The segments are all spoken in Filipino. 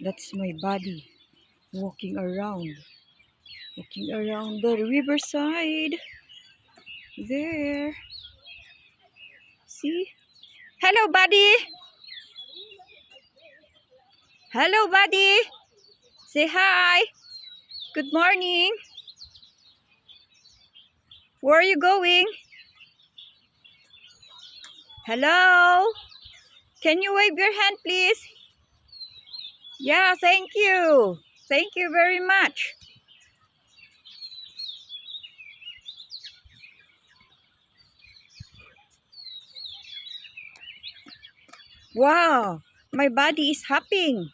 That's my body walking around. Walking around the riverside. There. See? Hello, buddy. Hello, buddy. Say hi. Good morning. Where are you going? Hello? Can you wave your hand, please? Yeah, thank you. Thank you very much. Wow, my body is hopping.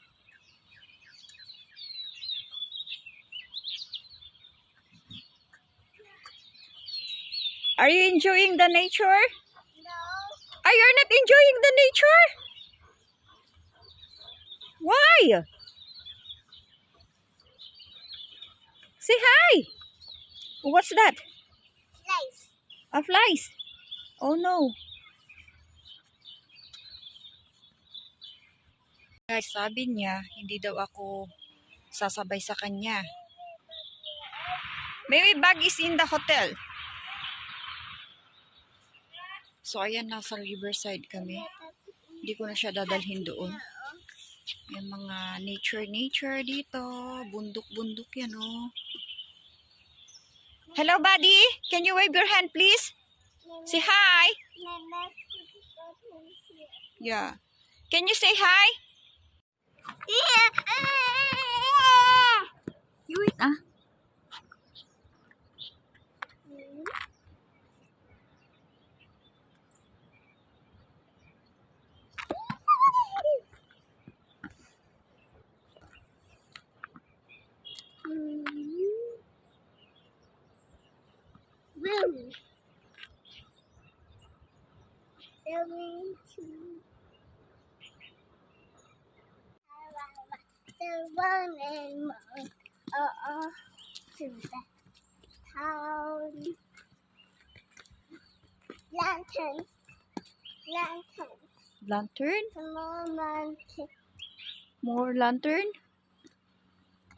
Are you enjoying the nature? No. Are you not enjoying the nature? Why? Say hi. What's that? Nice. A flies. Oh no. Guys, sabi niya, hindi daw ako sasabay sa kanya. Maybe bag is in the hotel. So, ayan, nasa riverside kami. Hindi ko na siya dadalhin doon. May mga nature-nature dito. Bundok-bundok yan, oh. Hello, buddy. Can you wave your hand, please? Say hi. Yeah. Can you say hi? You wait, ah. Going to the and more uh, to the town. Lanterns, lanterns, Lantern? small mountain. More lantern?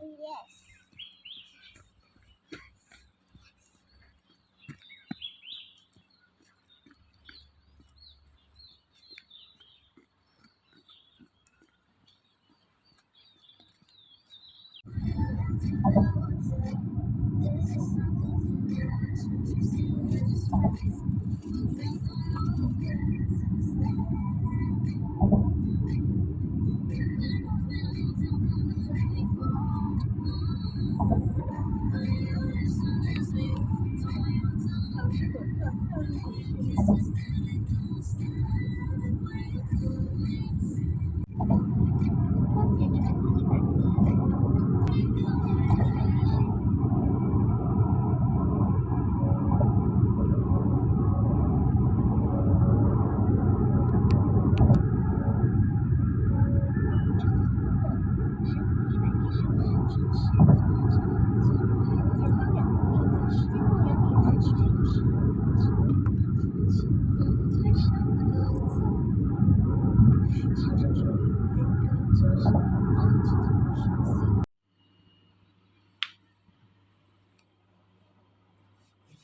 Yes.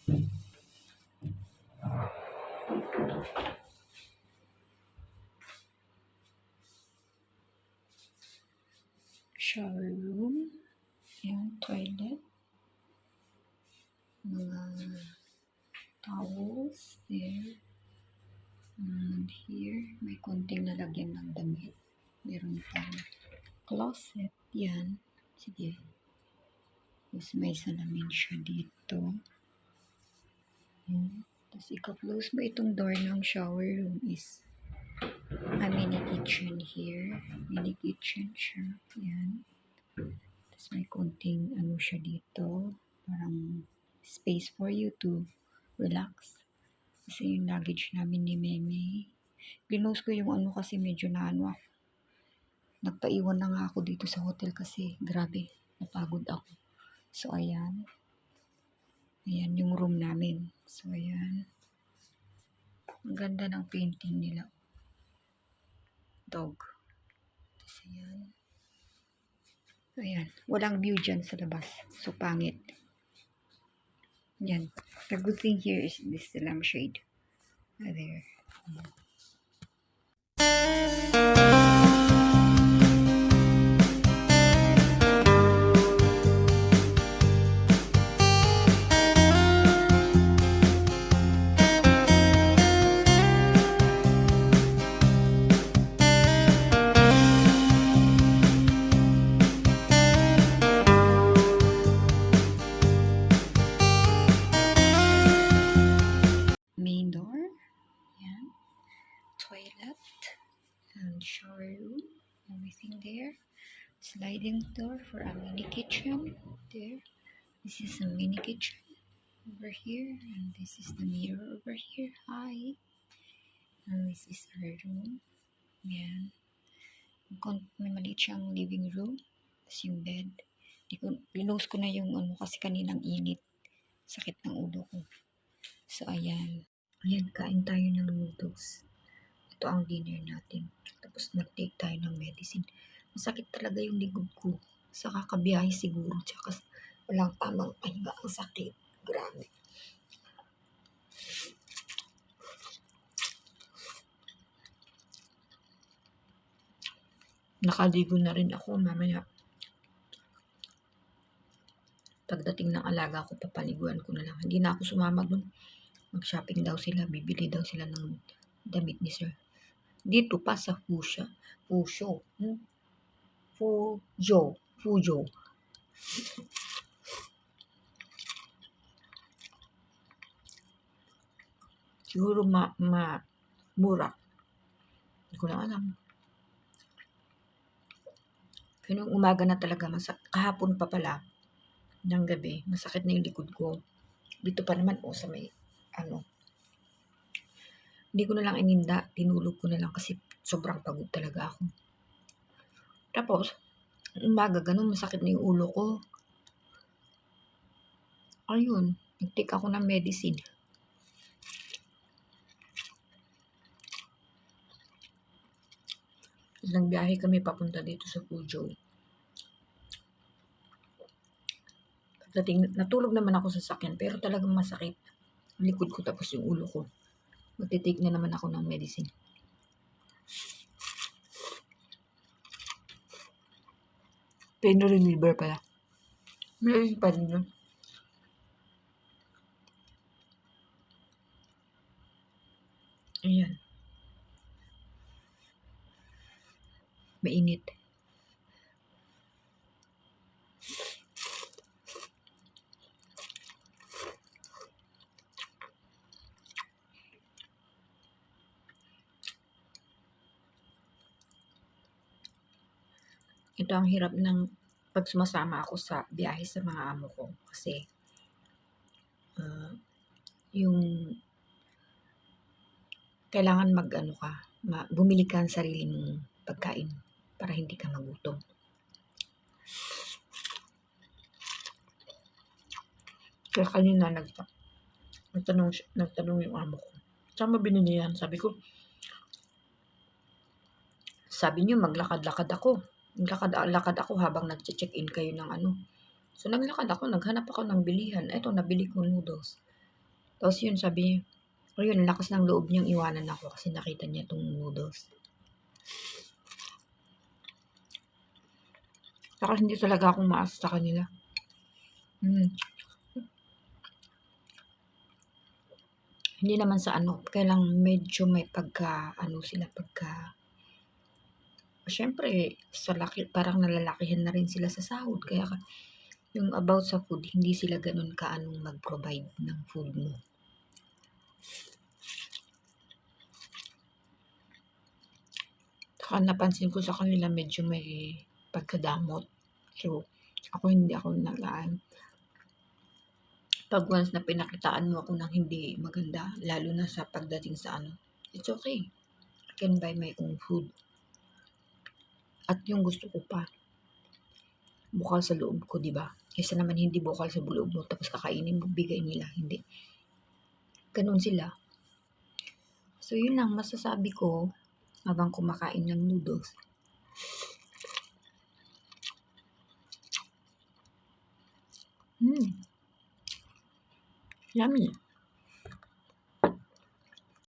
Shower room. Ayan, toilet. Mga towels there. And here, may konting lalagyan ng damit. Meron pang closet. Yan. Sige. Tapos may salamin siya dito. Yan. Tapos ika-close mo itong door ng shower room is a mini kitchen here. Mini kitchen siya. Yan. Tapos may konting ano siya dito. Parang space for you to relax. Kasi yung luggage namin ni Meme. Close ko yung ano kasi medyo na ano ako. Nagpaiwan na nga ako dito sa hotel kasi grabe, napagod ako. So, ayan. Ayan yung room namin. So, ayan. Ang ganda ng painting nila. Dog. Tapos, ayan. Ayan. Walang view dyan sa labas. So, pangit. Yan. The good thing here is this lampshade. Ah, There. Main And shower room. Everything there. Sliding door for a mini kitchen. There. This is a mini kitchen over here. And this is the mirror over here. Hi. And this is our room. Yan. May maliit siyang living room. Tapos yung bed. Linose ko na yung ano kasi kaninang init. Sakit ng ulo ko. So, ayan. Ayan, kain tayo ng noodles. Ito ang dinner natin. Tapos nag-take tayo ng medicine. Masakit talaga yung likod ko. Sa kakabiyahe siguro. Tsaka walang tamang pahinga. Ang sakit. Grabe. Nakaligo na rin ako mamaya. Pagdating ng alaga ko, papaliguan ko na lang. Hindi na ako sumama dun. Mag-shopping daw sila. Bibili daw sila ng damit ni sir. Dito pa sa Fusha. Fusho. Hmm? Fujo. Fujo. Siguro ma, ma, mura. Hindi ko na alam. Pero nung umaga na talaga, masak kahapon pa pala, ng gabi, masakit na yung likod ko. Dito pa naman, o sa may, ano, hindi ko na lang ininda, tinulog ko na lang kasi sobrang pagod talaga ako. Tapos, umaga ganun, masakit na yung ulo ko. Ayun, nag-take ako ng medicine. Nagbiyahe kami papunta dito sa Pujo. Pagdating, natulog naman ako sa sakyan, pero talagang masakit. Ang likod ko tapos yung ulo ko. Magtitake na naman ako ng medicine. Pain reliever pala. Meron pa rin yun. Ayan. Mainit. Ito ang hirap ng pag sumasama ako sa biyahe sa mga amo ko. Kasi, ah, yung kailangan mag ano ka, ma, bumili ka ng sarili mong pagkain para hindi ka magutom. Kaya kanina nag, nagtanong, nagtanong yung amo ko. Saan mo binili yan? Sabi ko, sabi niyo maglakad-lakad ako. Naglakad-lakad ako habang nag-check-in kayo ng ano. So, naglakad ako, naghanap ako ng bilihan. Eto, nabili ko noodles. Tapos yun, sabi niya, ayun, ang lakas ng loob niyang iwanan ako kasi nakita niya itong noodles. Saka hindi talaga akong maas sa kanila. Hmm. Hindi naman sa ano, kailang medyo may pagka, ano sila, pagka, syempre, sa laki, parang nalalakihan na rin sila sa sahod. Kaya ka- yung about sa food, hindi sila ganun kaanong mag-provide ng food mo. Saka napansin ko sa kanila medyo may pagkadamot. So, ako hindi ako nagaan. Pag once na pinakitaan mo ako ng hindi maganda, lalo na sa pagdating sa ano, it's okay. I can buy my own food at yung gusto ko pa bukal sa loob ko, di ba? Kaysa naman hindi bukal sa loob mo tapos kakainin mo, bigay nila, hindi. Ganun sila. So, yun lang masasabi ko habang kumakain ng noodles. Hmm. Yummy.